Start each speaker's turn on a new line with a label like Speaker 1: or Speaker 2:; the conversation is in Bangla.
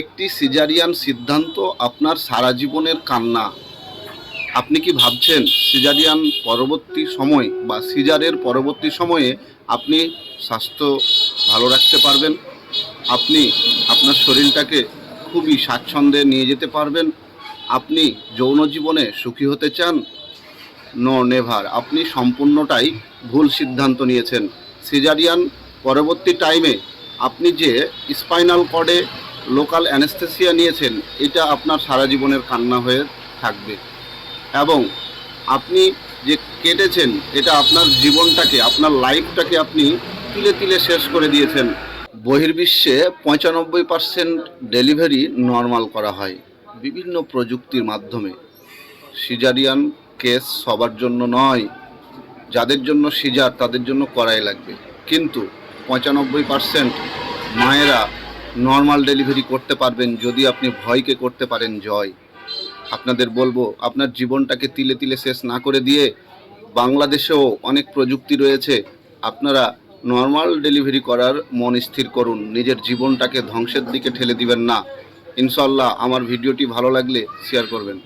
Speaker 1: একটি সিজারিয়ান সিদ্ধান্ত আপনার সারা জীবনের কান্না। আপনি কি ভাবছেন সিজারিয়ান পরবর্তী সময় বা সিজারের পরবর্তী সময়ে আপনি স্বাস্থ্য ভালো রাখতে পারবেন? আপনি আপনার শরীরটাকে খুবই স্বাচ্ছন্দ্যে নিয়ে যেতে পারবেন। আপনি যৌন জীবনে সুখী হতে চান? নো নেভার আপনি সম্পূর্ণটাই ভুল সিদ্ধান্ত নিয়েছেন। সিজারিয়ান পরবর্তী টাইমে আপনি যে স্পাইনাল কর্ডে লোকাল অ্যানেস্থেসিয়া নিয়েছেন, এটা আপনার সারা জীবনের কান্না হয়ে থাকবে। এবং আপনি যে কেটেছেন, এটা আপনার জীবনটাকে, আপনার লাইফটাকে আপনি তিলে তিলে শেষ করে দিয়েছেন। বহির্বিশ্বে পঁচানব্বই পার্সেন্ট ডেলিভারি নর্মাল করা হয় বিভিন্ন প্রযুক্তির মাধ্যমে। সিজারিয়ান কেস সবার জন্য নয়, যাদের জন্য সিজার তাদের জন্য করাই লাগবে। কিন্তু পঁচানব্বই পার্সেন্ট মায়েরা নর্মাল ডেলিভারি করতে পারবেন, যদি আপনি ভয়কে করতে পারেন জয়। আপনাদের বলব, আপনার জীবনটাকে তিলে তিলে শেষ না করে দিয়ে বাংলাদেশেও অনেক প্রযুক্তি রয়েছে, আপনারা নর্মাল ডেলিভারি করার মন স্থির করুন, নিজের জীবনটাকে ধ্বংসের দিকে ঠেলে দিবেন না। ইনশাল্লাহ আমার ভিডিওটি ভালো লাগলে শেয়ার করবেন।